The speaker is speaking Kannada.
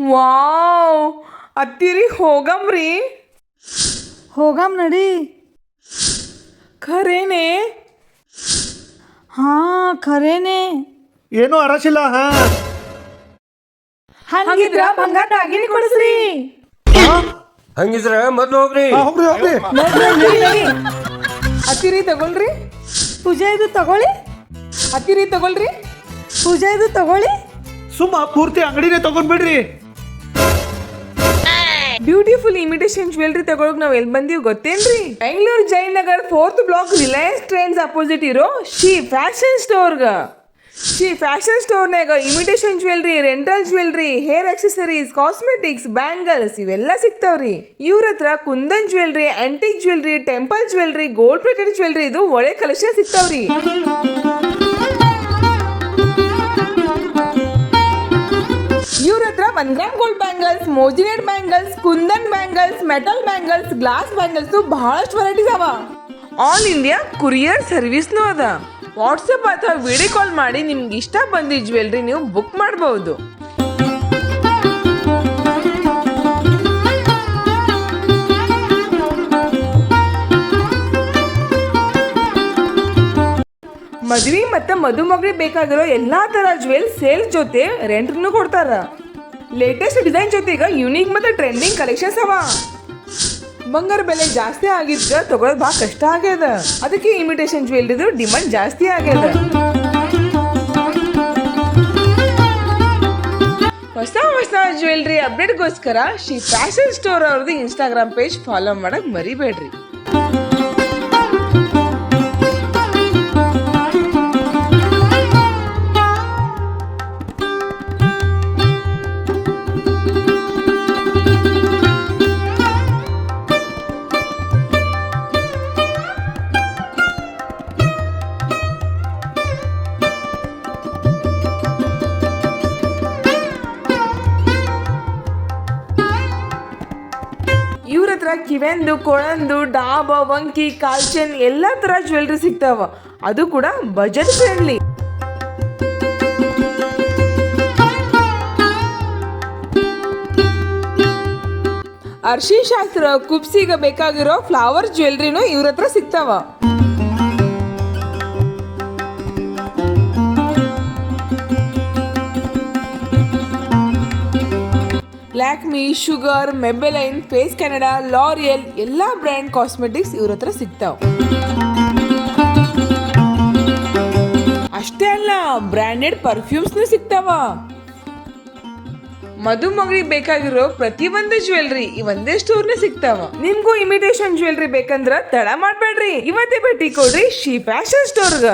ವಾವ್ ಅತ್ತಿರಿ ಹೋಗಮ್ರಿ ಹೋಗಮ್ ನಡಿ. ಖರೇನೆ? ಹಾ ಖರೇನೆ. ಏನು ಅರಸಿಲ್ಲ ಹಾ? ಹಂಗಿದ್ರ ಬಂಗಾರ ದಾಗಿನಿ ಕೊಡಿಸ್ರಿ. ಹಂಗಿದ್ರ ಮೊದ್ಲು ಹೋಗ್ರಿ. ಹಾ, ಹೋಗ್ರಿ ಹೋಗ್ರಿ. ಅತ್ತಿರಿ ತಗೊಳ್ರಿ. ಪೂಜೆ ಇದು ತಗೊಳ್ಳಿ. ಅತ್ತಿರಿ ತಗೊಳ್ರಿ. ಪೂಜೆ ಇದು ತಗೊಳ್ಳಿ. ಸುಮ್ಮ ಪೂರ್ತಿ ಅಂಗಡಿನೇ ತಗೊಂಡ್ಬಿಡ್ರಿ. ಬ್ಯೂಟಿಫುಲ್ ಇಮಿಟೇಷನ್ ಜ್ಯುವೆಲ್ರಿ ತಗೊಳಕ್ ನಾವ್ ಎಲ್ಲಿ ಬಂದೀವಿ ಗೊತ್ತೇನ್ರಿ? Bengaluru Jayanagar fourth block Reliance Trends opposite ಇರೋ ಶ್ರೀ ಫ್ಯಾಷನ್ ಸ್ಟೋರ್ಗ Shri fashion ಸ್ಟೋರ್ನಾಗ imitation jewellery rental jewellery hair accessories cosmetics bangles ಇವೆಲ್ಲ ಸಿಗ್ತಾವ್ರಿ. ಇವ್ರ ಹತ್ರ kundan jewellery antique jewellery temple jewellery gold plated jewellery ಇದು ಒಳ್ಳೆ ಕಲೆಕ್ಷನ್ ಸಿಗ್ತಾವ್ರಿ. One gram gold bangles ಮೋಜಿನೇಟ್ bangles kundan bangles metal bangles glass bangles ಬಹಳಷ್ಟು ವೆರೈಟೀಸ್ ಅವ. ಆಲ್ ಇಂಡಿಯಾ ಕುರಿಯರ್ ಸರ್ವಿಸ್ನೂ ಅದ. ವಾಟ್ಸಪ್ ಅಥವಾ ವಿಡಿಯೋ ಕಾಲ್ ಮಾಡಿ ನಿಮ್ಗೆ ಇಷ್ಟ ಬಂದಿದ್ದ ಜ್ಯುವೆಲ್ರಿ ನೀವು ಬುಕ್ ಮಾಡಬಹುದು ಮದುವೆ ಮತ್ತು ಮದುಮಗಳಿಗೆ ಬೇಕಾಗಿರೋ ಎಲ್ಲಾ ತರ ಜ್ಯುವೆಲ್ ಸೇಲ್ ಜೊತೆ ರೆಂಟ್ನು ಕೊಡ್ತಾರ. ಲೇಟೆಸ್ಟ್ ಡಿಸೈನ್ ಜೊತೆಗೆ ಯುನೀಕ್ ಮತ್ತು ಟ್ರೆಂಡಿಂಗ್ ಕಲೆಕ್ಷನ್ಸ್ ಅವ. ಬಂಗಾರ ಬೆಲೆ ಜಾಸ್ತಿ ಆಗಿದ್ರೆ ತಗೊಳೋದು ಭಾಳ ಕಷ್ಟ ಆಗ್ಯದ. ಅದಕ್ಕೆ ಇಮಿಟೇಷನ್ ಜ್ಯುವೆಲ್ರಿದು ಡಿಮಾಂಡ್ ಜಾಸ್ತಿ ಆಗ್ಯದ. ಹೊಸ ಹೊಸ ಜ್ಯುವೆಲ್ರಿ ಅಪ್ಡೇಟ್ಗೋಸ್ಕರ ಶ್ರೀ ಫ್ಯಾಷನ್ ಸ್ಟೋರ್ ಅವ್ರದ್ದು ಇನ್ಸ್ಟಾಗ್ರಾಮ್ ಪೇಜ್ ಫಾಲೋ ಮಾಡಕ್ ಮರಿಬೇಡ್ರಿ. ಹತ್ರ ಕಿವೆಂದು, ಕೊಳಂದು, ಡಾಬ, ವಂಕಿ, ಕಾಲ್ಚನ್ ಎಲ್ಲ ತರ ಜ್ಯುವೆಲ್ರಿ ಸಿಗ್ತಾವ. ಅದು ಕೂಡ ಬಜೆಟ್ ಫ್ರೆಂಡ್ಲಿ ಅರ್ಶಿ ಶಾಸ್ತ್ರ, ಕುಪ್ಸಿಗ ಬೇಕಾಗಿರೋ ಫ್ಲವರ್ ಜ್ಯುವೆಲ್ರಿನೂ ಇವ್ರ ಹತ್ರ ಸಿಗ್ತಾವ. Lakme Sugar Maybelline face Canada L'Oreal ಎಲ್ಲ ಬ್ರ್ಯಾಂಡ್ ಕಾಸ್ಮೆಟಿಕ್ಸ್ ಇವ್ರ ಹತ್ರ ಸಿಗ್ತಾವ. ಅಷ್ಟೇ ಅಲ್ಲ ಬ್ರ್ಯಾಂಡೆಡ್ ಪರ್ಫ್ಯೂಮ್ಸ್ನು ಸಿಗ್ತಾವ. ಮದುಮಗಳಿಗೆ ಬೇಕಾಗಿರೋ ಪ್ರತಿಯೊಂದು ಜ್ಯುವೆಲ್ರಿ ಈ ಒಂದೇ ಸ್ಟೋರ್ನ ಸಿಗ್ತಾವ. ನಿಮ್ಗೂ ಇಮಿಟೇಷನ್ ಜ್ಯುವೆಲ್ರಿ ಬೇಕಂದ್ರ ತಡ ಮಾಡ್ಬೇಡ್ರಿ. ಇವತ್ತೇ ಭೇಟಿ ಕೊಡ್ರಿ ಶಿ ಫ್ಯಾಷನ್ ಸ್ಟೋರ್ಗ